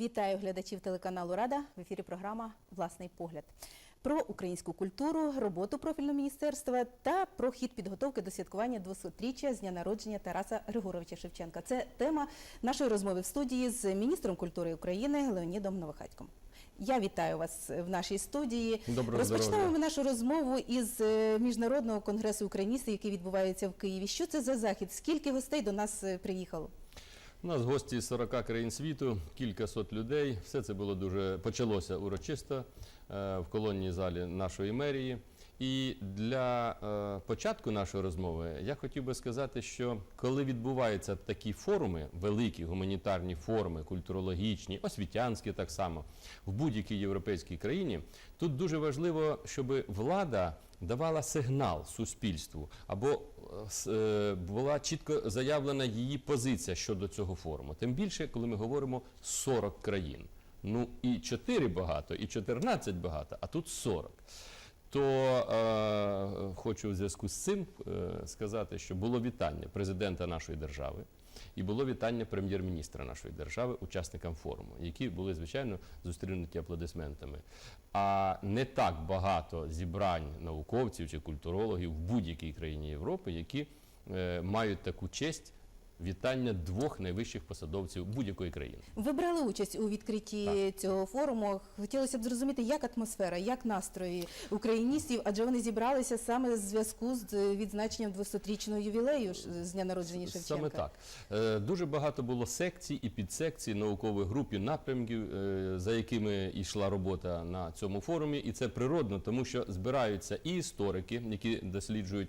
Вітаю глядачів телеканалу Рада в ефірі програма Власний погляд про українську культуру, роботу профільного міністерства та про хід підготовки до святкування 200-річчя з дня народження Тараса Григоровича Шевченка. Це тема нашої розмови в студії з міністром культури України Леонідом Новохатьком. Я вітаю вас в нашій студії. Доброго Розпочнемо здоров'я. ми нашу розмову із е, міжнародного конгресу україністів, який відбувається в Києві. Що це за захід? Скільки гостей до нас е, приїхало? У нас гості з 40 країн світу, кілька сот людей. Все це було дуже почалося урочисто е, в колонній залі нашої мерії. І для е, початку нашої розмови я хотів би сказати, що коли відбуваються такі форуми, великі гуманітарні форуми, культурологічні, освітянські так само, в будь-якій європейській країні, тут дуже важливо, щоб влада давала сигнал суспільству або е, була чітко заявлена її позиція щодо цього форуму. Тим більше, коли ми говоримо 40 країн. Ну і 4 багато, і 14 багато, а тут 40. То е, хочу в зв'язку з цим е, сказати, що було вітання президента нашої держави і було вітання прем'єр-міністра нашої держави учасникам форуму, які були звичайно зустрінуті аплодисментами. А не так багато зібрань науковців чи культурологів в будь-якій країні Європи, які е, мають таку честь вітання двох найвищих посадовців будь-якої країни. Ви брали участь у відкритті цього форуму. Хотілося б зрозуміти, як атмосфера, як настрої україністів, адже вони зібралися саме в зв'язку з відзначенням 200-річного ювілею з дня народження Шевченка. Саме так. Е, Дуже багато було секцій і підсекцій наукових груп і напрямків, е, за якими йшла робота на цьому форумі. І це природно, тому що збираються і історики, які досліджують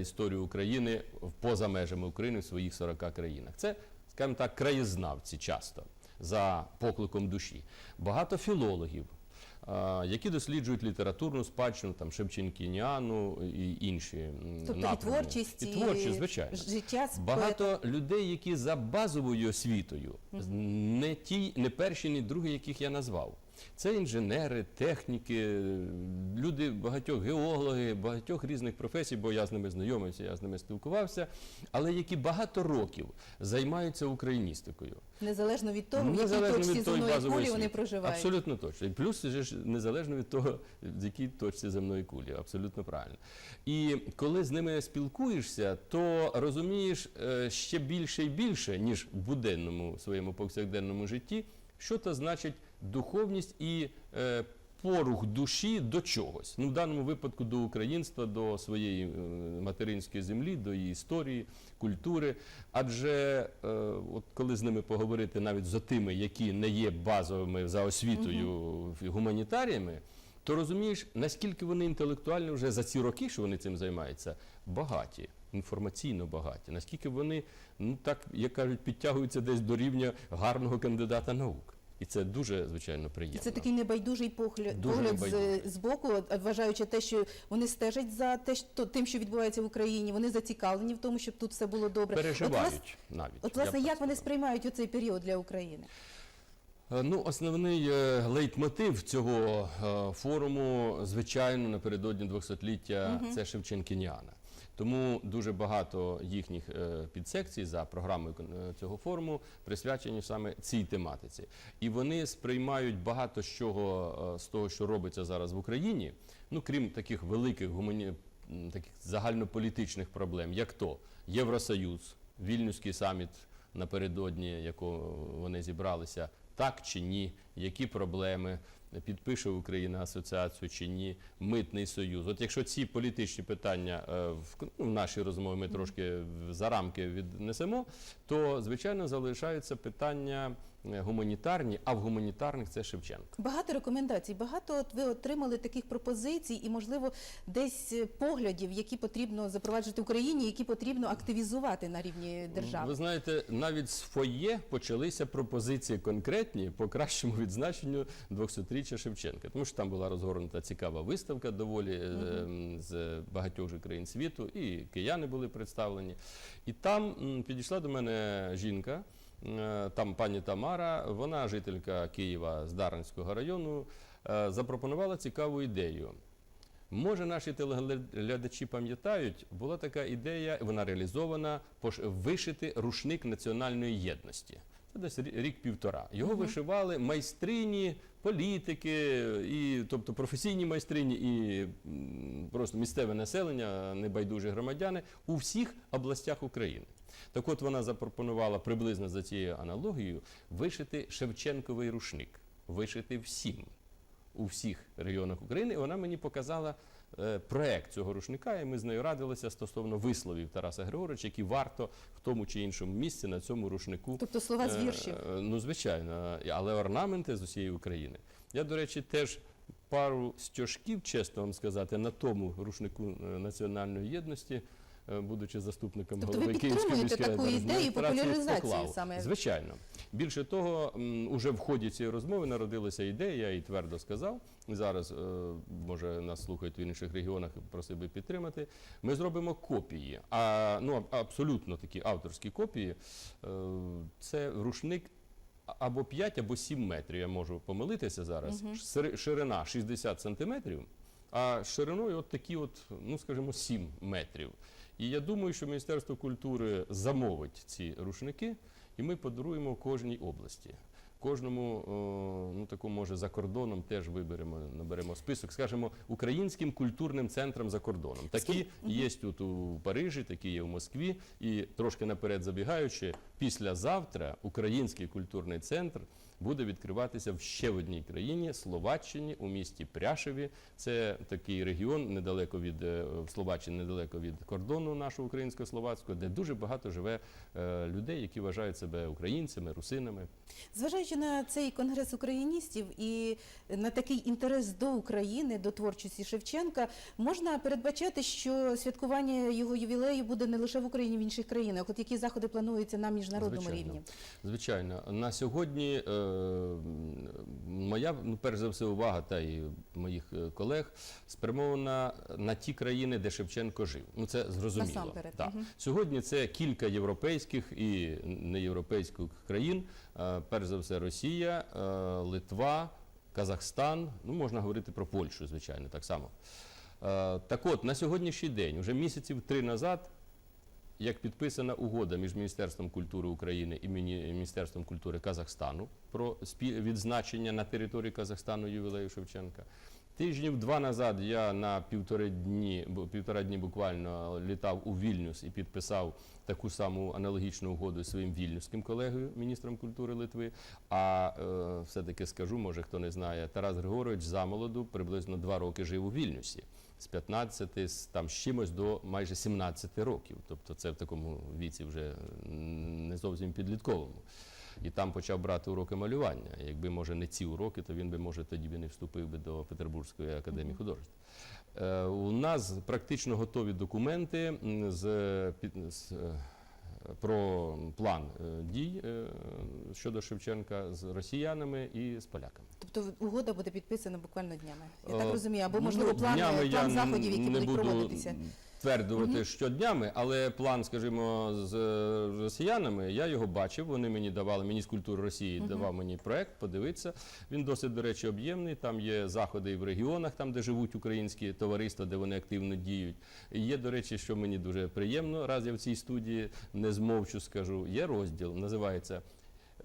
історію України поза межами України в своїх 40 країнах. Це, скажімо так, краєзнавці часто за покликом душі. Багато філологів. Які досліджують літературну спадщину, там Шевченкініану і інші Тобто і творчість, і творчість, звичайно. життя з Багато людей, які за базовою освітою, не ті, не перші, ні другі, яких я назвав. Це інженери, техніки, люди багатьох геологи, багатьох різних професій, бо я з ними знайомився, я з ними спілкувався, але які багато років займаються україністикою. незалежно від того, в якій Незалежно точці земної кулі вони проживають. Абсолютно точно. І плюс ж незалежно від того, в якій точці земної кулі. Абсолютно правильно. І коли з ними спілкуєшся, то розумієш е, ще більше і більше, ніж в буденному своєму повсякденному житті, що то значить духовність і е, порух душі до чогось. Ну, в даному випадку до українства, до своєї е, материнської землі, до її історії, культури. Адже е, от коли з ними поговорити навіть з тими, які не є базовими за освітою гуманітаріями, то розумієш, наскільки вони інтелектуально вже за ці роки, що вони цим займаються, багаті. Інформаційно багаті, наскільки вони, ну так як кажуть, підтягуються десь до рівня гарного кандидата наук. І це дуже, звичайно, приємно. Це такий небайдужий погляд, Дуже погляд з, небайдужий. з боку, вважаючи те, що вони стежать за те, що, тим, що відбувається в Україні. Вони зацікавлені в тому, щоб тут все було добре. От, Переживають навіть. от власне, як вони сприймають оцей період для України? Е, Ну, основний е, лейтмотив цього е, форуму, звичайно, напередодні 200-ліття це Шевченкініана. Тому дуже багато їхніх е, підсекцій за програмою е, цього форуму присвячені саме цій тематиці. І вони сприймають багато з чого е, з того, що робиться зараз в Україні, ну крім таких великих гумані... таких загальнополітичних проблем, як то Євросоюз, Вільнюський саміт напередодні, якого вони зібралися, так чи ні, які проблеми, підпише Україна асоціацію чи ні, митний союз. От якщо ці політичні питання е, в, ну, нашій розмові ми трошки за рамки віднесемо, то звичайно залишається питання гуманітарні, а в гуманітарних це Шевченко. Багато рекомендацій, багато от ви отримали таких пропозицій і, можливо, десь е, поглядів, які потрібно запроваджувати в Україні, які потрібно активізувати на рівні держави. Ви знаєте, навіть з фоє почалися пропозиції конкретні по кращому відзначенню 200-річчя Шевченка, тому що там була розгорнута цікава виставка доволі е, м, з багатьох же країн світу, і кияни були представлені. І там підійшла до мене жінка. Е, Там пані Тамара, вона жителька Києва з Дарницького району, е, запропонувала цікаву ідею. Може, наші телеглядачі пам'ятають, була така ідея, вона реалізована, вишити рушник національної єдності. Це десь рік-півтора. Його вишивали майстрині, політики, і, тобто професійні майстрині і просто місцеве населення, небайдужі громадяни у всіх областях України. Так от вона запропонувала приблизно за цією аналогією вишити Шевченковий рушник, вишити всім у всіх регіонах України. І вона мені показала проект цього рушника, і ми з нею радилися стосовно висловів Тараса Григоровича, які варто в тому чи іншому місці на цьому рушнику. Тобто слова з Е, віршів. е, Ну, звичайно, але орнаменти з усієї України. Я, до речі, теж пару стежків, чесно вам сказати, на тому рушнику е, національної єдності. е, Будучи заступником Тобто ви голови Київської міської таку ідею адміністрації, популяризації поклав. саме? Звичайно. Більше того, уже в ході цієї розмови народилася ідея, я її твердо сказав. Зараз, е, може, нас слухають в інших регіонах, просив би підтримати. Ми зробимо копії, а ну абсолютно такі авторські копії. Е, Це рушник або 5, або 7 метрів. Я можу помилитися зараз. Шири- Ширина 60 сантиметрів, а шириною от такі, от, ну скажімо, 7 метрів. І я думаю, що Міністерство культури замовить ці рушники, і ми подаруємо кожній області. Кожному, ну таку, може, за кордоном теж виберемо, наберемо список, скажімо, українським культурним центрам за кордоном. Такі є тут у Парижі, такі є в Москві. І трошки наперед забігаючи, післязавтра Український культурний центр буде відкриватися в ще в одній країні Словаччині у місті Пряшеві. Це такий регіон недалеко від е, в Словаччині, недалеко від кордону нашого українсько-словацького, де дуже багато живе е, людей, які вважають себе українцями, русинами. Зважаючи на цей конгрес україністів і на такий інтерес до України, до творчості Шевченка, можна передбачати, що святкування його ювілею буде не лише в Україні, в інших країнах. От які заходи плануються на міжнародному Звичайно. рівні? Звичайно, на сьогодні е, моя, ну, перш за все, увага та і моїх е, колег спрямована на ті країни, де Шевченко жив. Ну це зрозуміло. Так. мгм. Сьогодні це кілька європейських і неєвропейських країн. Е, перш за все, Росія, е, Литва, Казахстан. Ну можна говорити про Польщу, звичайно, так само. Так от, на сьогоднішній день, вже місяців три назад, як підписана угода між Міністерством культури України і Міністерством культури Казахстану про відзначення на території Казахстану ювілею Шевченка. Тижнів два назад я на півтори дні, бу- півтора дні буквально літав у Вільнюс і підписав таку саму аналогічну угоду своїм вільнюським колегою, міністром культури Литви. А е, все-таки скажу, може хто не знає, Тарас Григорович замолоду приблизно два роки жив у Вільнюсі з 15 з там з чимось до майже 17 років. Тобто це в такому віці вже не зовсім підлітковому. І там почав брати уроки малювання. Якби може не ці уроки, то він би може тоді би не вступив би до Петербурзької академії художеств. Е, у нас практично готові документи з, з, е, про план е, дій щодо Шевченка з росіянами і з поляками. Тобто угода буде підписана буквально днями. Я Е, так розумію, або ну, можливо план, днями план я заходів, які не будуть буду проводитися. Твердувати щоднями, але план, скажімо, з е, росіянами, я його бачив. Вони мені давали, міністр культури Росії давав мені проект, подивитися. Він досить, до речі, об'ємний. Там є заходи і в регіонах, там, де живуть українські товариства, де вони активно діють. І є, до речі, що мені дуже приємно, раз я в цій студії не змовчу, скажу. Є розділ, називається.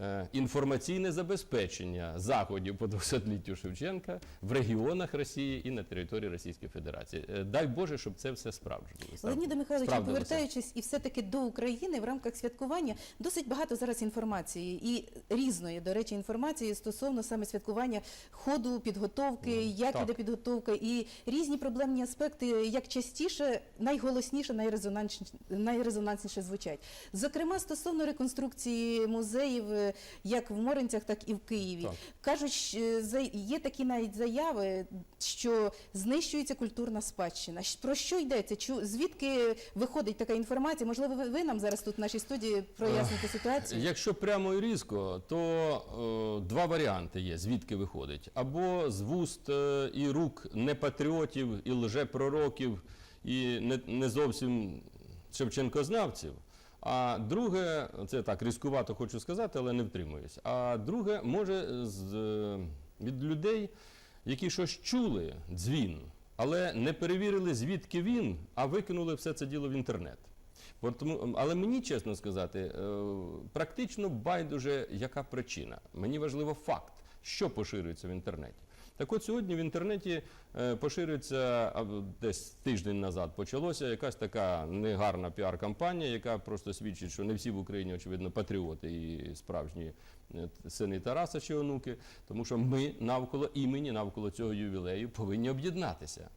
Е, Інформаційне забезпечення заходів по 200-літтю Шевченка в регіонах Росії і на території Російської Федерації. Е, Дай Боже, щоб це все справджувалося. Леоніда Михайловича, повертаючись і все-таки до України в рамках святкування, досить багато зараз інформації і різної, до речі, інформації стосовно саме святкування ходу, підготовки, як так. іде підготовка, і різні проблемні аспекти, як частіше, найголосніше, найрезонансніше, найрезонансніше звучать. Зокрема, стосовно реконструкції музеїв, е, як в Моринцях, так і в Києві. Так. Кажуть, е, є такі навіть заяви, що знищується культурна спадщина. Про що йдеться? Звідки виходить така інформація? Можливо, ви, ви нам зараз тут в нашій студії проясните ситуацію? Якщо прямо і різко, то е, два варіанти є, звідки виходить. Або з вуст е, і рук непатріотів, і лжепророків, і не, не зовсім шевченкознавців. А друге, це так різкувато хочу сказати, але не втримуюсь. А друге, може з, е, від людей, які щось чули, дзвін, але не перевірили, звідки він, а викинули все це діло в інтернет. Але мені, чесно сказати, е, практично байдуже, яка причина. Мені важливо факт, що поширюється в інтернеті. Так от сьогодні в інтернеті е, поширюється десь тиждень назад почалося якась така негарна піар-кампанія, яка просто свідчить, що не всі в Україні, очевидно, патріоти і справжні е, сини Тараса чи онуки, тому що ми навколо імені, навколо цього ювілею повинні об'єднатися.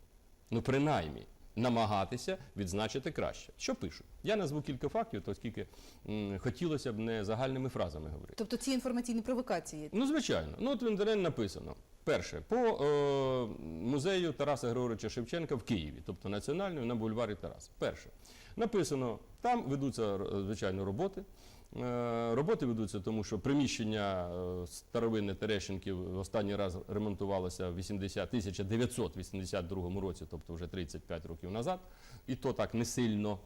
Ну, принаймні, намагатися відзначити краще. Що пишуть? Я назву кілька фактів, оскільки м, хотілося б не загальними фразами говорити. Тобто ці інформаційні провокації. Ну, звичайно. Ну, от в інтернеті написано. Перше, по е, музею Тараса Григоровича Шевченка в Києві, тобто національною на бульварі Тарас. Перше. Написано, там ведуться, е, звичайно, роботи. Е, Роботи ведуться, тому що приміщення е, старовинне Терещенків останній раз ремонтувалося в 80, 1982 році, тобто вже 35 років назад, і то так не сильно.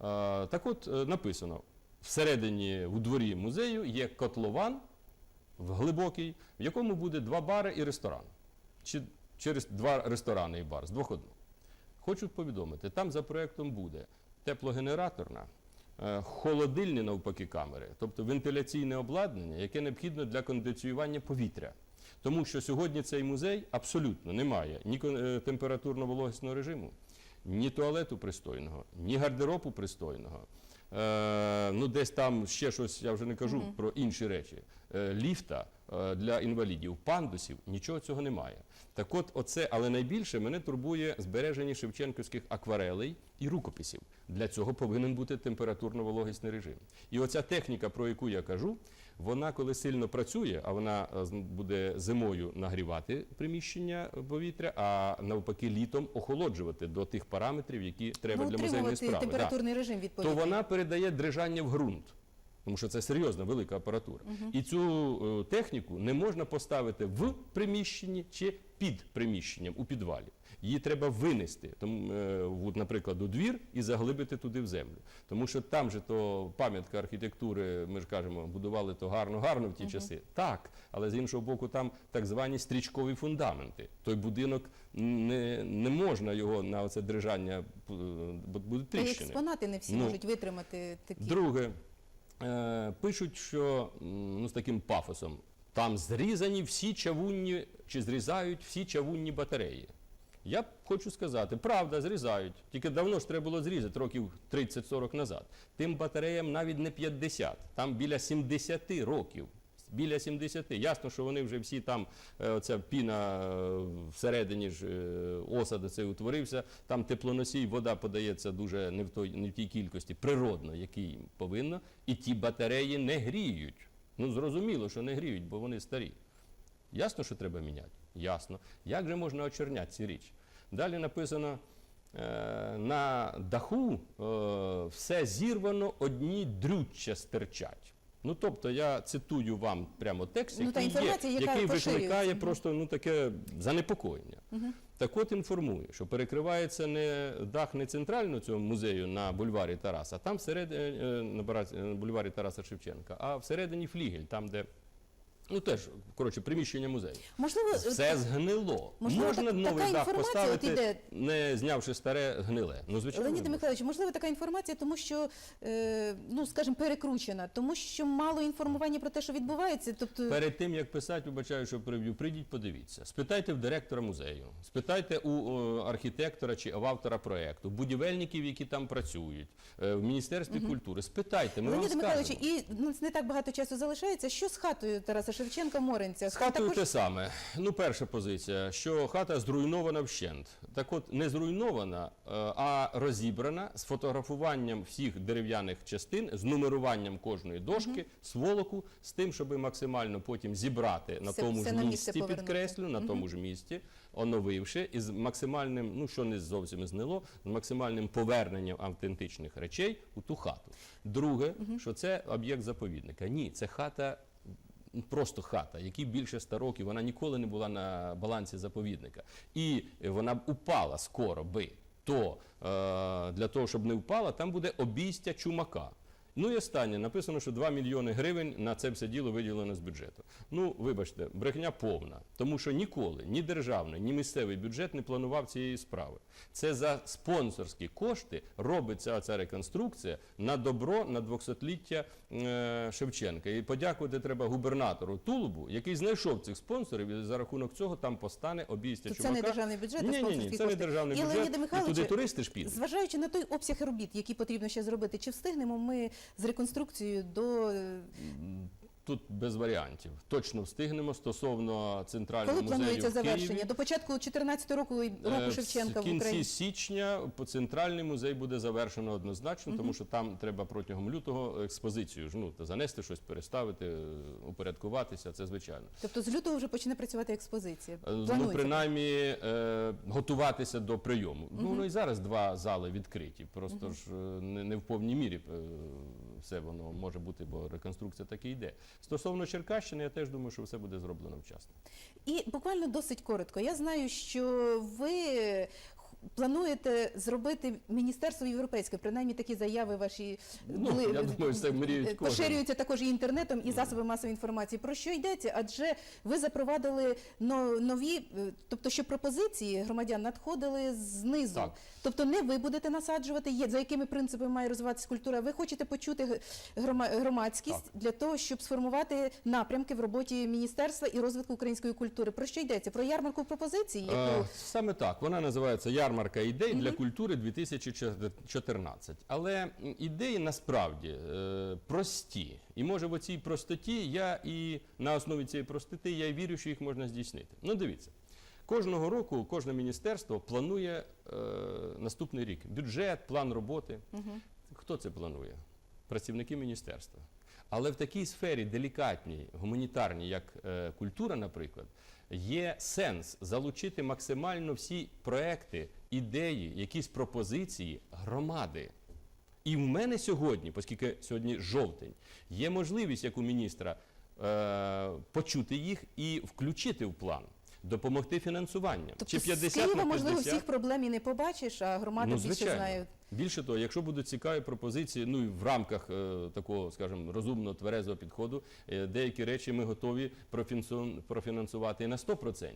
Е, Так от написано: всередині у дворі музею є котлован глибокий, в якому буде два бари і ресторан. Чи через два ресторани і бар з двох одного. Хочу повідомити, там за проєктом буде теплогенераторна, холодильні навпаки камери, тобто вентиляційне обладнання, яке необхідно для кондиціювання повітря. Тому що сьогодні цей музей абсолютно не має ні е, температурно-вологісного режиму, ні туалету пристойного, ні гардеробу пристойного. Е, ну, десь там ще щось, я вже не кажу про інші речі. Е, ліфта е, для інвалідів, пандусів, нічого цього немає. Так от, оце, але найбільше мене турбує збереження шевченківських акварелей і рукописів. Для цього повинен бути температурно-вологісний режим. І оця техніка, про яку я кажу, вона коли сильно працює, а вона е, буде зимою нагрівати приміщення е, повітря, а навпаки літом охолоджувати до тих параметрів, які треба ну, для музейної справи. Да температурний режим то вона передає дрижання в ґрунт. Тому що це серйозна велика апаратура. І цю е, техніку не можна поставити в приміщенні чи під приміщенням у підвалі. Її треба винести, тому, е, наприклад, у двір і заглибити туди в землю. Тому що там же то пам'ятка архітектури, ми ж кажемо, будували то гарно-гарно в ті часи. Так, але з іншого боку, там так звані стрічкові фундаменти. Той будинок не, не можна його на оце дрижання, е, й тріщини. експонати не всі Ну, можуть витримати такі. Друге, пишуть, що ну, з таким пафосом, там зрізані всі чавунні, чи зрізають всі чавунні батареї. Я хочу сказати, правда, зрізають. Тільки давно ж треба було зрізати, років 30-40 назад. Тим батареям навіть не 50, там біля 70 років. Біля 70. Ясно, що вони вже всі там, е, оця піна е, всередині ж е, осаду цей утворився, там теплоносій, вода подається дуже не в, той, не в тій кількості, природно, якій повинно, і ті батареї не гріють. Ну, зрозуміло, що не гріють, бо вони старі. Ясно, що треба міняти? Ясно. Як же можна очерняти ці річ? Далі написано: на даху все зірвано, одні дрюччя стирчать. Ну, тобто, я цитую вам прямо текст, Ну, який, є, яка який викликає просто ну, таке занепокоєння. Так от інформую, що перекривається не дах не центрально цього музею на бульварі Тараса, а там всередині е, на бульварі Тараса Шевченка, а всередині флігель, там, де ну теж коротше приміщення музею. Можливо, Все згнило. можливо, Можна так- новий така дах інформація от поставити, іде- не знявши старе гниле. Ну звичайно. Леоніде. Михайловичу, можливо, така інформація, тому що, е, ну, скажімо, перекручена, тому що мало інформування про те, що відбувається. Тобто, Перед тим як писати, вибачаю, що приб'ю, прийдіть, подивіться. Спитайте в директора музею, спитайте у о, архітектора чи в автора проєкту, будівельників, які там працюють, е, в міністерстві культури. Спитайте, ми Леоніде вам Михайловичу, скажемо. і ну, не так багато часу залишається. Що з хатою Тараса Шевченка Моринця? З хатою Також- те саме. Ну, перша позиція, що хата зруйнована вщент. Так от, не зруйнована, е, а розібрана з фотографуванням всіх дерев'яних частин, з нумеруванням кожної дошки, сволоку, з тим, щоб максимально потім зібрати на Все- тому все ж місці, підкреслю, на тому ж місці, оновивши, і з максимальним, ну що не зовсім знило, з максимальним поверненням автентичних речей у ту хату. Друге, що це об'єкт заповідника. Ні, це хата просто хата, якій більше ста років, вона ніколи не була на балансі заповідника. І вона б упала скоро би. То е, для того, щоб не впала, там буде обійстя чумака. Ну і останнє написано, що 2 мільйони гривень на це все діло виділено з бюджету. Ну, вибачте, брехня повна, тому що ніколи ні державний, ні місцевий бюджет не планував цієї справи. Це за спонсорські кошти робиться ця реконструкція на добро на 200-ліття е, Шевченка. І подякувати треба губернатору Тулубу, який знайшов цих спонсорів, і за рахунок цього там постане обійстя То це не державний бюджет, ні, ні, ні, це не державний І, бюджет. І туди туристи ж підуть. Зважаючи на той обсяг робіт, які потрібно ще зробити, чи встигнемо ми з реконструкцією до е, Тут без варіантів. Точно встигнемо стосовно центрального коли музею планується в Києві. завершення? До початку 2014 року Е, року Шевченка В в кінці Україні. січня центральний музей буде завершено однозначно, тому що там треба протягом лютого експозицію ну, занести щось, переставити, упорядкуватися. Це звичайно. Тобто з лютого вже почне працювати експозиція. Е, Ну, Планується. принаймні е, готуватися до прийому. Ну, ну і зараз два зали відкриті. Просто ж е, не, не в повній мірі все воно може бути, бо реконструкція так і йде. Стосовно Черкащини, я теж думаю, що все буде зроблено вчасно. І буквально досить коротко. Я знаю, що ви плануєте зробити міністерство європейське, принаймні такі заяви ваші Ну, я думаю, це мріють е, кожен. також і інтернетом, і засоби масової інформації. Про що йдеться? Адже ви запровадили нові, е, тобто, що пропозиції громадян надходили знизу. Так. Тобто не ви будете насаджувати, є за якими принципами має розвиватися культура. Ви хочете почути громадськість Так. для того, щоб сформувати напрямки в роботі міністерства і розвитку української культури. Про що йдеться? Про ярмарку пропозицій, яку Е, Саме так. Вона називається Ярмарка ідей для культури 2014. Але ідеї насправді е, прості. І може в цій простоті я і на основі цієї простоти я вірю, що їх можна здійснити. Ну, дивіться. Кожного року кожне міністерство планує е, наступний рік бюджет, план роботи. Хто це планує? Працівники міністерства. Але в такій сфері делікатній, гуманітарній, як е, культура, наприклад, є сенс залучити максимально всі проекти, ідеї, якісь пропозиції громади. І в мене сьогодні, оскільки сьогодні жовтень, є можливість як у міністра е, почути їх і включити в план, допомогти фінансуванням. тобто Чи 50 з Києва, на можливо, всіх проблем і не побачиш, а громада Ну, більше знає. Більше того, якщо будуть цікаві пропозиції, ну і в рамках е, такого, скажімо, розумного тверезого підходу, е, деякі речі ми готові профінансувати і на 100%.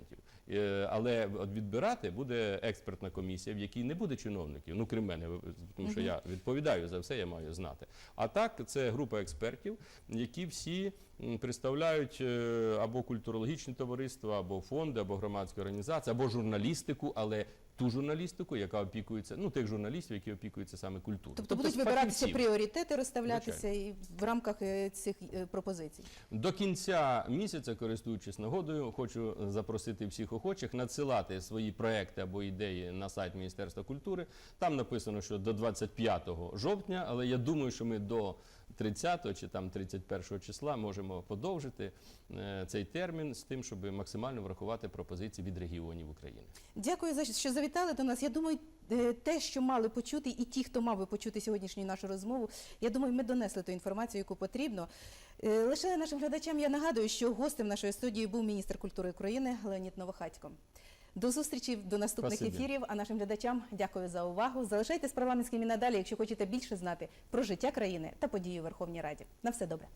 Е, але відбирати буде експертна комісія, в якій не буде чиновників, ну крім мене, тому що я відповідаю за все, я маю знати. А так, це група експертів, які всі представляють е, або культурологічні товариства, або фонди, або громадські організації, або журналістику, але ту журналістику, яка опікується, ну тих журналістів, які опікуються саме культурою. Тобто, будуть вибиратися пріоритети, розставлятися і в рамках е, цих е, пропозицій. До кінця місяця, користуючись нагодою, хочу запросити всіх охочих надсилати свої проекти або ідеї на сайт Міністерства культури. Там написано, що до 25 жовтня, але я думаю, що ми до 30 чи там 31 числа можемо подовжити е, цей термін з тим, щоб максимально врахувати пропозиції від регіонів України. Дякую за що завітали до нас. Я думаю, е, те, що мали почути, і ті, хто мав би почути сьогоднішню нашу розмову, я думаю, ми донесли ту інформацію, яку потрібно. Е, Лише нашим глядачам я нагадую, що гостем нашої студії був міністр культури України Леонід Новохатько. До зустрічі до наступних Спасибо. ефірів. А нашим глядачам дякую за увагу. Залишайтесь парламентськими і надалі, якщо хочете більше знати про життя країни та події у Верховній Раді. На все добре.